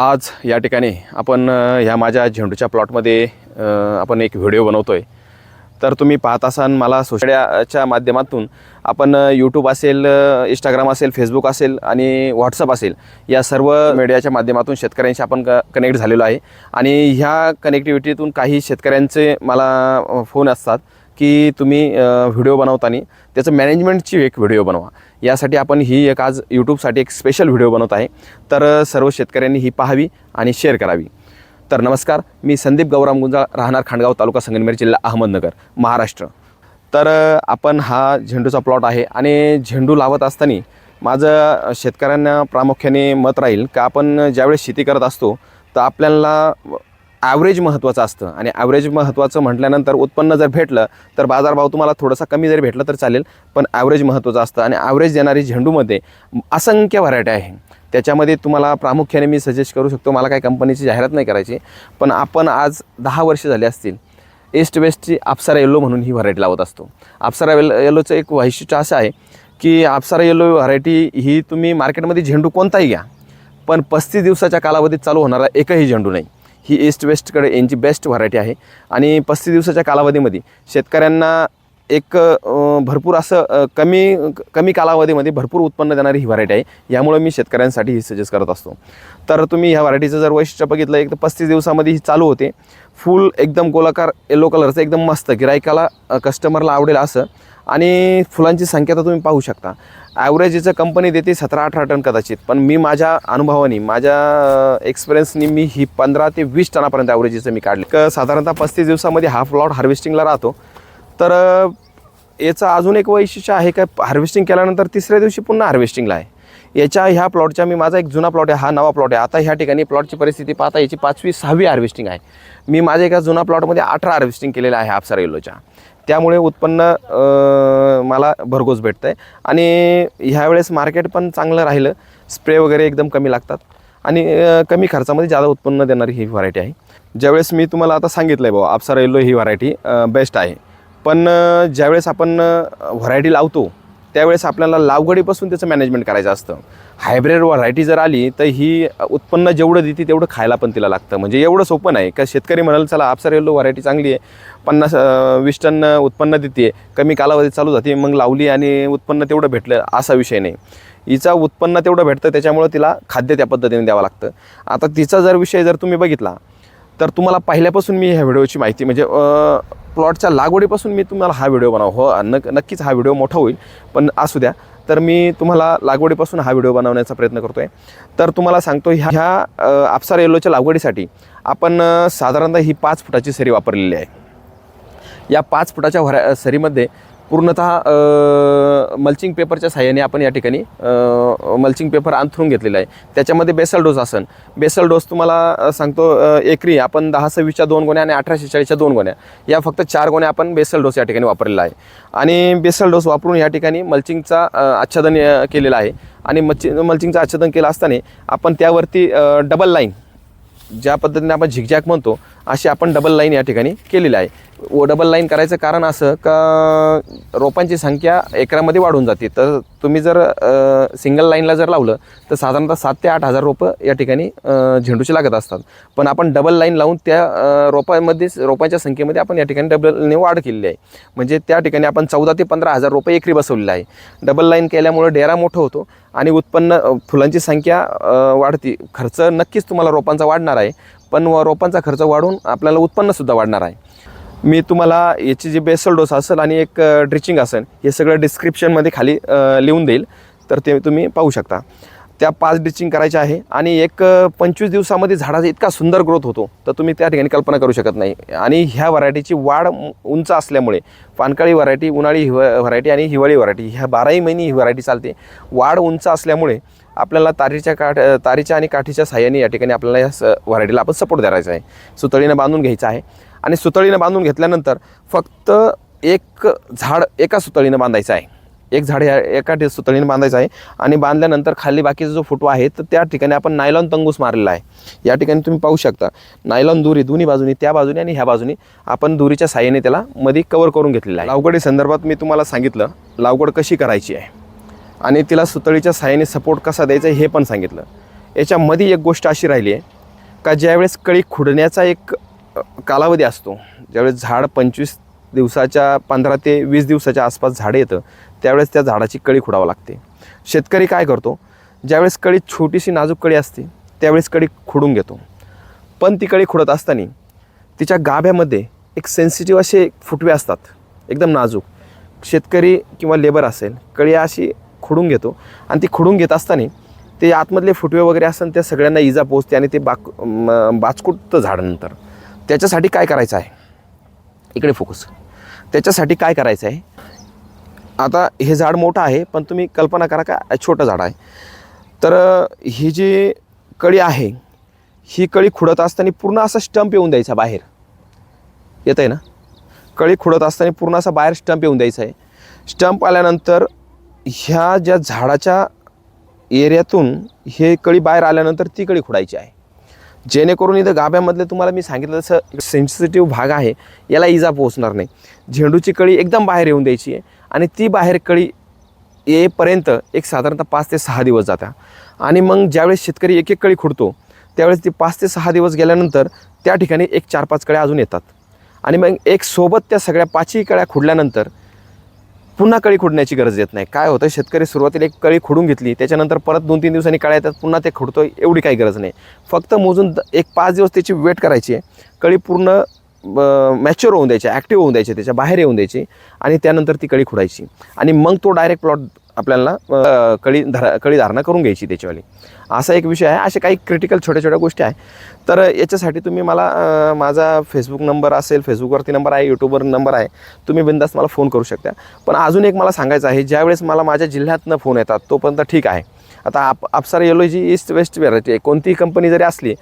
आज या ठिकाणी आपण ह्या माझ्या झेंडूच्या प्लॉटमध्ये आपण एक व्हिडिओ बनवतो आहे तर तुम्ही पाहत असाल मला सोशळ्याच्या माध्यमातून. आपण यूट्यूब असेल इंस्टाग्राम असेल फेसबुक असेल आणि व्हॉट्सअप असेल या सर्व मीडियाच्या माध्यमातून शेतकऱ्यांशी आपण क कनेक्ट झालेलो आहे. आणि ह्या कनेक्टिव्हिटीतून काही शेतकऱ्यांचे मला फोन असतात की तुम्ही व्हिडिओ बनवताना त्याचं मॅनेजमेंटची एक व्हिडिओ बनवा. यासाठी आपण ही एक आज यूट्यूबसाठी एक स्पेशल व्हिडिओ बनवत आहे. तर सर्व शेतकऱ्यांनी ही पाहावी आणि शेअर करावी. तर नमस्कार. मी संदीप गौराम गुंजाळ राहणार खांडगाव तालुका संगमेर जिल्हा अहमदनगर महाराष्ट्र. तर आपण हा झेंडूचा प्लॉट आहे आणि झेंडू लावत असताना माझं शेतकऱ्यांना प्रामुख्याने मत राहील का आपण ज्यावेळेस शेती करत असतो तर आपल्याला ॲव्हरेज महत्त्वाचं असतं. आणि ॲव्हरेज महत्त्वाचं म्हटल्यानंतर उत्पन्न जर भेटलं तर बाजारभाव तुम्हाला थोडासा कमी जरी भेटला तर चालेल पण ॲव्हरेज महत्त्वाचं असतं. आणि ॲव्हरेज देणारी झेंडूमध्ये असंख्य व्हरायटी आहे. त्याच्यामध्ये तुम्हाला प्रामुख्याने मी सजेस्ट करू शकतो मला काही कंपनीची जाहिरात नाही करायची पण आपण आज दहा वर्ष झाले असतील ईस्ट वेस्टची आपसारा येलो म्हणून ही व्हरायटी लावत असतो. आपसारा वेल येलोचं एक वैशिष्ट्य असं आहे की आपसारा येलो व्हरायटी ही तुम्ही मार्केटमध्ये झेंडू कोणताही घ्या पण पस्तीस दिवसाच्या कालावधीत चालू होणारा एकही झेंडू नाही. ही ईस्ट वेस्टकडे यांची बेस्ट व्हरायटी आहे. आणि पस्तीस दिवसाच्या कालावधीमध्ये शेतकऱ्यांना एक भरपूर असं कमी कमी कालावधीमध्ये भरपूर उत्पन्न देणारी ही व्हरायटी आहे. यामुळे मी शेतकऱ्यांसाठी ही सजेस्ट करत असतो. तर तुम्ही ह्या व्हरायटीचं जर वैशिष्ट्य बघितलं एक तर पस्तीस दिवसामध्ये ही चालू होते. फुल एकदम गोलाकार येलो कलरचं एकदम मस्त गिरायकाला कस्टमरला आवडेल असं. आणि फुलांची संख्या तर तुम्ही पाहू शकता. ॲव्हरेजीचं कंपनी देते सतरा अठरा टन कदाचित. पण मी माझ्या अनुभवाने माझ्या एक्सपिरियन्सनी मी ही पंधरा ते वीस टनापर्यंत ॲव्हरेजीचं मी काढले. क- साधारणतः पस्तीस दिवसामध्ये हा प्लॉट हार्वेस्टिंगला राहतो. तर याचं अजून एक वैशिष्ट्य आहे का हार्वेस्टिंग केल्यानंतर तिसऱ्या दिवशी पुन्हा हार्वेस्टिंगला आहे. याच्या ह्या प्लॉटच्या मी माझा एक जुना प्लॉट आहे हा नवा प्लॉट आहे. आता ह्या ठिकाणी प्लॉटची परिस्थिती पाहता याची पाचवी सहावी हार्वेस्टिंग आहे. मी माझ्या एका जुना प्लॉटमध्ये अठरा हार्वेस्टिंग केलेलं आहे हापसार येलोच्या त्यामुळे उत्पन्न मला भरघोस भेटतं आहे आणि ह्यावेळेस मार्केट पण चांगलं राहिलं. स्प्रे वगैरे एकदम कमी लागतात. आणि कमी खर्चामध्ये जादा उत्पन्न देणारी ही व्हरायटी आहे. ज्यावेळेस मी तुम्हाला आता सांगितलं आहे बाबा अप्सरा येलो ही व्हरायटी बेस्ट आहे. पण ज्यावेळेस आपण व्हरायटी लावतो त्यावेळेस आपल्याला लावगडीपासून त्याचं मॅनेजमेंट करायचं असतं. हायब्रिड व्हरायटी जर आली तर ही उत्पन्न जेवढं देते तेवढं खायला पण तिला लागतं. म्हणजे एवढं सोपं नाही. का शेतकरी म्हणाल चला आपसार येलो व्हरायटी चांगली आहे. पन्नास वीस टन उत्पन्न देते. कमी कालावधीत चालू जाते. मग लावली आणि उत्पन्न तेवढं भेटलं असा विषय नाही. हिचा उत्पन्न तेवढं भेटतं त्याच्यामुळं तिला खाद्य त्या पद्धतीने द्यावं लागतं. आता तिचा जर विषय जर तुम्ही बघितला तर तुम्हाला पहिल्यापासून मी ह्या व्हिडिओची माहिती म्हणजे प्लॉटच्या लागवडीपासून मी तुम्हाला हा व्हिडिओ बनवा हो नक नक्कीच हा व्हिडिओ मोठा होईल पण असू द्या. तर मी तुम्हाला लागवडीपासून हा व्हिडिओ बनवण्याचा प्रयत्न करतो आहे तर तुम्हाला सांगतो ह्या ह्या आपसार येलोच्या लागवडीसाठी आपण साधारणतः ही पाच फुटाची सरी वापरलेली आहे. या पाच फुटाच्या व्हरा सरीमध्ये पूर्णतः मल्चिंग पेपरच्या साह्याने आपण या ठिकाणी मल्चिंग पेपर अंथरून घेतलेला आहे. त्याच्यामध्ये बेसल डोस आसन बेसल डोस तुम्हाला सांगतो एकरी आपण दहा सव्वीसच्या दोन गोण्या आणि अठराशे चाळीसच्या दोन गोण्या. या फक्त चार गोण्या आपण बेसल डोस या ठिकाणी वापरलेला आहे. आणि बेसल डोस वापरून या ठिकाणी मल्चिंगचा आच्छादन केलेला आहे. आणि मच्ची मल्चिंगचं आच्छादन केलं असताना आपण त्यावरती डबल लाईन ज्या पद्धतीने आपण झिकझॅक म्हणतो अशी आपण डबल लाईन या ठिकाणी केलेली आहे. व डबल लाईन करायचं कारण असं का रोपांची संख्या एकरामध्ये वाढून जाते. तर तुम्ही जर सिंगल लाईनला जर लावलं तर साधारणतः सात ते आठ हजार रोपं या ठिकाणी झेंडूची झेंडूचे लागत असतात. पण आपण डबल लाईन लावून त्या अ, रोपांच्या संख्येमध्ये आपण या ठिकाणी डबलने वाढ केलेली आहे. म्हणजे त्या ठिकाणी आपण चौदा ते पंधरा हजार रोपं एकरी बसवलेलं आहे. डबल लाईन केल्यामुळे डेरा मोठं होतो आणि उत्पन्न फुलांची संख्या वाढती वाढते. खर्च नक्कीच तुम्हाला रोपांचा वाढणार आहे. पण व रोपांचा खर्च वाढून आपल्याला उत्पन्नसुद्धा वाढणार आहे. मी तुम्हाला याची जी बेसल डोस असेल आणि एक ड्रिचिंग असेल हे सगळं डिस्क्रिप्शनमध्ये खाली लिहून देईल. तर ते तुम्ही पाहू शकता. त्या पाच ड्रिचिंग करायचे आहे आणि एक पंचवीस दिवसामध्ये झाडाचा इतका सुंदर ग्रोथ होतो तर तुम्ही त्या ठिकाणी कल्पना करू शकत नाही. आणि ह्या व्हरायटीची वाढ उंच असल्यामुळे पानकाळी व्हरायटी उन्हाळी हिव व्हरायटी आणि हिवाळी व्हरायटी ह्या बाराही महिने ही व्हरायटी चालते. वाढ उंच असल्यामुळे आपल्याला तारीच्या काठ तारीच्या आणि काठीच्या साह्याने या ठिकाणी आपल्याला या स व्हरायटीला आपण सपोर्ट करायचा आहे. सुतळीनं बांधून घ्यायचं आहे. आणि सुतळीनं बांधून घेतल्यानंतर फक्त एक झाड एका सुतळीनं बांधायचं आहे. एक झाड ह्या एका ठि- सुतळीने बांधायचं आहे आणि बांधल्यानंतर खाली बाकीचा जो फुटवा आहे तर त्या ठिकाणी आपण नायलॉन तंगूस मारलेला आहे. या ठिकाणी तुम्ही पाहू शकता नायलॉन दुरी दोन्ही बाजूनी त्या बाजूने आणि ह्या बाजूने आपण दुरीच्या साह्याने त्याला मध्ये कवर करून घेतलेला आहे. लावगडी संदर्भात मी तुम्हाला सांगितलं लावगड कशी करायची आहे. आणि तिला सुतळीच्या साह्याने सपोर्ट कसा द्यायचा हे पण सांगितलं. याच्यामध्ये एक गोष्ट अशी राहिली आहे का ज्यावेळेस कळी खुडण्याचा एक कालावधी असतो. ज्यावेळेस झाड पंचवीस दिवसाच्या पंधरा ते वीस दिवसाच्या आसपास झाड येतं त्यावेळेस त्या झाडाची कळी खुडावं लागते. शेतकरी काय करतो? ज्यावेळेस कळी छोटीशी नाजूक कळी असते त्यावेळेस कळी खुडून घेतो. पण ती कळी खुडत असताना तिच्या गाभ्यामध्ये एक सेन्सिटिव्ह असे फुटवे असतात एकदम नाजूक. शेतकरी किंवा लेबर असेल कळी अशी खुडून घेतो आणि ती खुडून घेत असताना ते आतमधले फुटवे वगैरे असतात त्या सगळ्यांना इजा पोचते आणि ते बाक बाचकुटतं झाडानंतर. त्याच्यासाठी काय करायचं आहे? इकडे फोकस त्याच्यासाठी काय करायचं आहे? आता हे झाड मोठं आहे पण तुम्ही कल्पना करा का छोटं झाड आहे. तर ही जी कळी आहे ही कळी खुडत असताना पूर्ण असा स्टंप येऊन द्यायचा बाहेर. येत आहे ना? कळी खुडत असताना पूर्ण असा बाहेर स्टंप येऊन द्यायचा आहे. स्टंप आल्यानंतर ह्या ज्या झाडाच्या एरियातून हे कळी बाहेर आल्यानंतर ती कळी खुडायची आहे. जेणेकरून इथं गाभ्यामधले तुम्हाला मी सांगितलं तसं सेन्सिटिव्ह भाग आहे याला इजा पोहोचणार नाही. झेंडूची कळी एकदम बाहेर येऊन द्यायची आहे आणि ती बाहेर कळी येईपर्यंत एक साधारणतः पाच ते सहा दिवस जाता आणि मग ज्यावेळेस शेतकरी एक एक कळी खुडतो त्यावेळेस ती पाच ते सहा दिवस गेल्यानंतर त्या ठिकाणी एक चार पाच कळ्या अजून येतात. आणि मग एक सोबत त्या सगळ्या पाचही कळ्या खुडल्यानंतर पुन्हा कळी खुडण्याची गरज येत नाही. काय होतं? शेतकरी सुरुवातीला एक कळी खुडून घेतली त्याच्यानंतर परत दोन तीन दिवसांनी कळ्या येतात पुन्हा ते खुडतो एवढी काही गरज नाही. फक्त मोजून एक पाच दिवस त्याची वेट करायची आहे. कळी पूर्ण मॅच्युअर होऊन द्यायची ॲक्टिव्ह होऊन द्यायची त्याच्या बाहेर येऊन द्यायची आणि त्यानंतर ती कळी खुडायची. आणि मग तो डायरेक्ट प्लॉट आपल्याला कळी धरा कळी धारणा करून घ्यायची त्याच्यावाली. असा एक विषय आहे. असे काही क्रिटिकल छोट्या छोट्या गोष्टी आहे. तर याच्यासाठी तुम्ही मला माझा फेसबुक नंबर असेल फेसबुकवरती नंबर आहे यूट्यूबवर नंबर आहे तुम्ही बिंदास मला फोन करू शकता. पण अजून एक मला सांगायचं आहे. ज्यावेळेस मला माझ्या जिल्ह्यातनं फोन येतात तोपर्यंत ठीक आहे. आता आप अप्सरा येलो जी ईस्ट वेस्ट व्हरायटी आहे. कोणतीही कंपनी जरी असली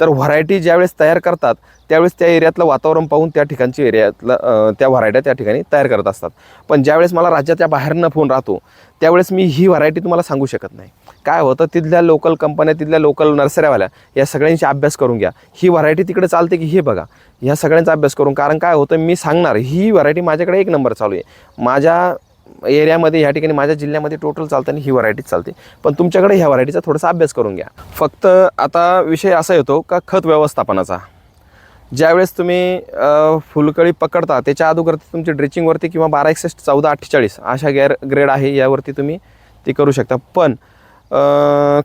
तर व्हरायटी ज्यावेळेस तयार करतात त्यावेळेस त्या एरियातलं वातावरण पाहून त्या ठिकाणची एरियातलं त्या व्हरायट्या त्या ठिकाणी तयार करत असतात. पण ज्यावेळेस मला राज्याच्या बाहेरनं फोन राहतो त्यावेळेस मी ही व्हरायटी तुम्हाला सांगू शकत नाही. काय होतं तिथल्या लोकल कंपन्या तिथल्या लोकल नर्सऱ्यावाल्या या सगळ्यांचा अभ्यास करून घ्या. ही व्हरायटी तिकडे चालते की हे बघा ह्या सगळ्यांचा अभ्यास करून. कारण काय होतं मी सांगणार ही व्हरायटी माझ्याकडे एक नंबर चालू आहे. माझ्या एरियामध्ये ह्या ठिकाणी माझ्या जिल्ह्यामध्ये टोटल चालताना ही व्हरायटीच चालते. पण तुमच्याकडे ह्या व्हरायटीचा थोडासा अभ्यास करून घ्या. फक्त आता विषय असा येतो का खत व्यवस्थापनाचा. ज्यावेळेस तुम्ही फुलकळी पकडता त्याच्या अगोदर तुमची ड्रेचिंगवरती किंवा बारा एकसष्ट चौदा अठ्ठेचाळीस अशा गॅर ग्रेड आहे यावरती तुम्ही ती करू शकता. पण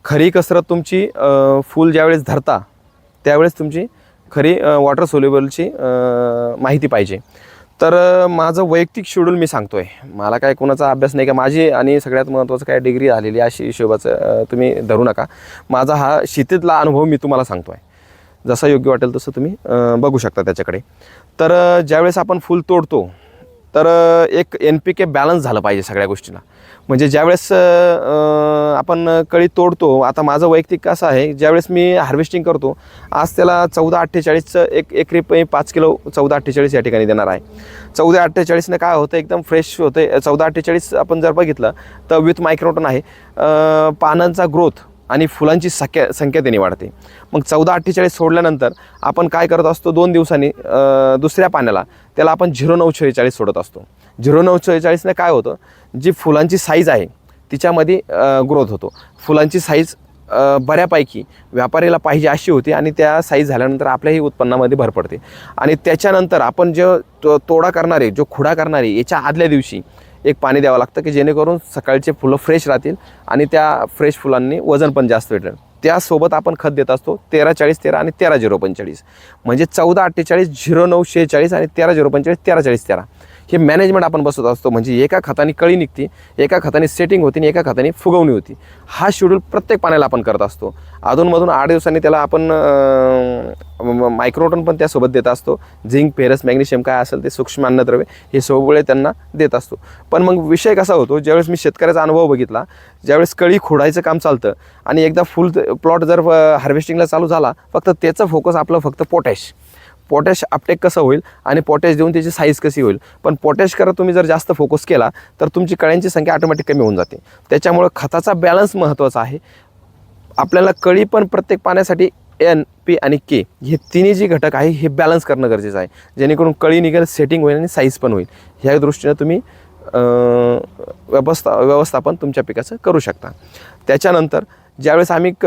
खरी कसरत तुमची फूल ज्यावेळेस धरता त्यावेळेस तुमची खरी वॉटर सोल्युबलची माहिती पाहिजे. तर माझं वैयक्तिक शेड्यूल मी सांगतो आहे मला काय कोणाचा अभ्यास नाही का माझी आणि सगळ्यात महत्त्वाचं काय डिग्री आलेली आहे अशी हिशोबाचं तुम्ही धरू नका. माझा हा शेतीतला अनुभव मी तुम्हाला सांगतो आहे जसा योग्य वाटेल तसं तुम्ही बघू शकता त्याच्याकडे. तर ज्यावेळेस आपण फुल तोडतो तर एक एन पी के बॅलन्स झालं पाहिजे सगळ्या गोष्टींना. म्हणजे ज्यावेळेस आपण कळी तोडतो आता माझं वैयक्तिक असं आहे ज्यावेळेस मी हार्वेस्टिंग करतो आज त्याला चौदा अठ्ठेचाळीसचं एक एकरी प- पाच किलो चौदा अठ्ठेचाळीस या ठिकाणी देणार आहे. चौदा अठ्ठेचाळीसनं काय होतं एकदम फ्रेश होते. चौदा अठ्ठेचाळीस आपण जर बघितलं तर विथ मायक्रोटन आहे. पानांचा ग्रोथ आणि फुलांची संख्या संख्या त्याने वाढते. मग चौदा अठ्ठेचाळीस सोडल्यानंतर आपण काय करत असतो दोन दिवसांनी दुसऱ्या पाण्याला त्याला आपण झिरो नऊ शेहेचाळीस सोडत असतो. झिरो नऊ शेहेचाळीसने काय होतं? जी फुलांची साईज आहे तिच्यामध्ये ग्रोथ होतो. फुलांची साईज बऱ्यापैकी व्यापारीला पाहिजे अशी होती आणि त्या साईज झाल्यानंतर आपल्याही उत्पन्नामध्ये भर पडते. आणि त्याच्यानंतर आपण जो तो तोडा करणारे जो खुडा करणारे याच्या आदल्या दिवशी एक पाणी द्यावं लागतं की जेणेकरून सकाळचे फुलं फ्रेश राहतील आणि त्या फ्रेश फुलांनी वजन पण जास्त भेटेल. त्यासोबत आपण खत देत असतो तेरा चाळीस तेरा आणि तेरा झिरो पंचेचाळीस. म्हणजे चौदा अठ्ठेचाळीस झिरो नऊ शेहेचाळीस आणि तेरा झिरो पंचेचाळीस तेरा चाळीस तेरा. हे मॅनेजमेंट आपण बसवत असतो. म्हणजे एका खताने कळी निघते एका खताने सेटिंग होती आणि एका खताने फुगवणी होती. हा शेड्यूल प्रत्येक पाण्याला आपण करत असतो. अधूनमधून आठ दिवसांनी त्याला आपण मायक्रोटन पण त्यासोबत देत असतो. झिंक फेरस मॅग्नेशियम काय असेल ते सूक्ष्म अन्नद्रव्य हे सगळे त्यांना देत असतो. पण मग विषय कसा होतो? ज्यावेळेस मी शेतकऱ्याचा अनुभव बघितला ज्यावेळेस कळी खोडायचं काम चालतं आणि एकदा फुल प्लॉट जर हार्वेस्टिंगला चालू झाला फक्त त्याचं फोकस आपलं फक्त पोटॅश पोटॅश अपटेक कसं होईल आणि पोटॅश देऊन त्याची साईज कशी होईल. पण पोटॅश करत तुम्ही जर जास्त फोकस केला तर तुमची कळ्यांची संख्या ऑटोमॅटिक कमी होऊन जाते. त्याच्यामुळं खताचा बॅलन्स महत्त्वाचा आहे. आपल्याला कळी पण प्रत्येक पाण्यासाठी एन पी आणि के हे तिन्ही जे घटक आहे हे बॅलन्स करणं गरजेचं आहे. जेणेकरून कळी निघेल सेटिंग होईल आणि साईज पण होईल. ह्या दृष्टीनं तुम्ही व्यवस्था व्यवस्थापन तुमच्या पिकाचं करू शकता. त्याच्यानंतर ज्यावेळेस आम्ही क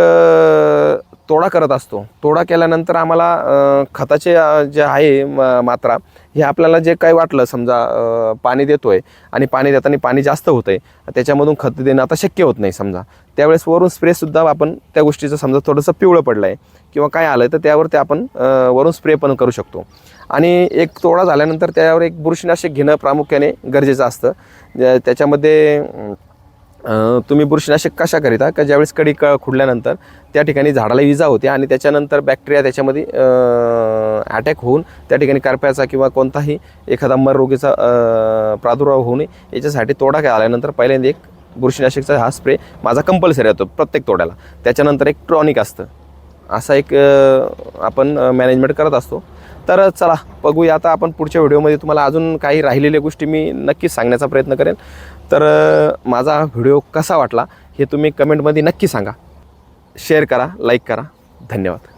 तोडा करत असतो. तोडा केल्यानंतर आम्हाला खताचे जे आहे मात्रा हे आपल्याला जे काही वाटलं समजा पाणी देतो आहे आणि पाणी देताना पाणी जास्त होतं आहे त्याच्यामधून खत देणं आता शक्य होत नाही समजा. त्यावेळेस वरून स्प्रेसुद्धा आपण त्या गोष्टीचं समजा थोडंसं पिवळं पडलं आहे किंवा काय आलं तर त्यावर ते आपण वरून स्प्रे पण करू शकतो. आणि एक तोडा झाल्यानंतर त्यावर एक बुरशीनाशक घेणं प्रामुख्याने गरजेचं असतं. ज्या- त्याच्यामध्ये तुम्ही बुरशीनाशक कशा करीता का ज्यावेळेस कडी क खुडल्यानंतर त्या ठिकाणी झाडाला इजा होते आणि त्याच्यानंतर बॅक्टेरिया त्याच्यामध्ये अटॅक होऊन त्या ठिकाणी करप्याचा किंवा कोणताही एखादा मर रोगीचा प्रादुर्भाव होऊ नये याच्यासाठी तोडा आल्यानंतर पहिल्यांदा एक बुरशीनाशकचा हा स्प्रे माझा कंपल्सरी येतो प्रत्येक तोड्याला. त्याच्यानंतर एक ट्रॉनिक असतं. असा एक आपण मॅनेजमेंट करत असतो. तर चला बघूया. आता आपण पुढच्या व्हिडिओमध्ये तुम्हाला अजून काही राहिलेल्या गोष्टी मी नक्कीच सांगण्याचा प्रयत्न करेन. तर माझा व्हिडिओ कसा वाटला हे तुम्ही कमेंटमध्ये नक्की सांगा. शेअर करा लाईक करा. धन्यवाद.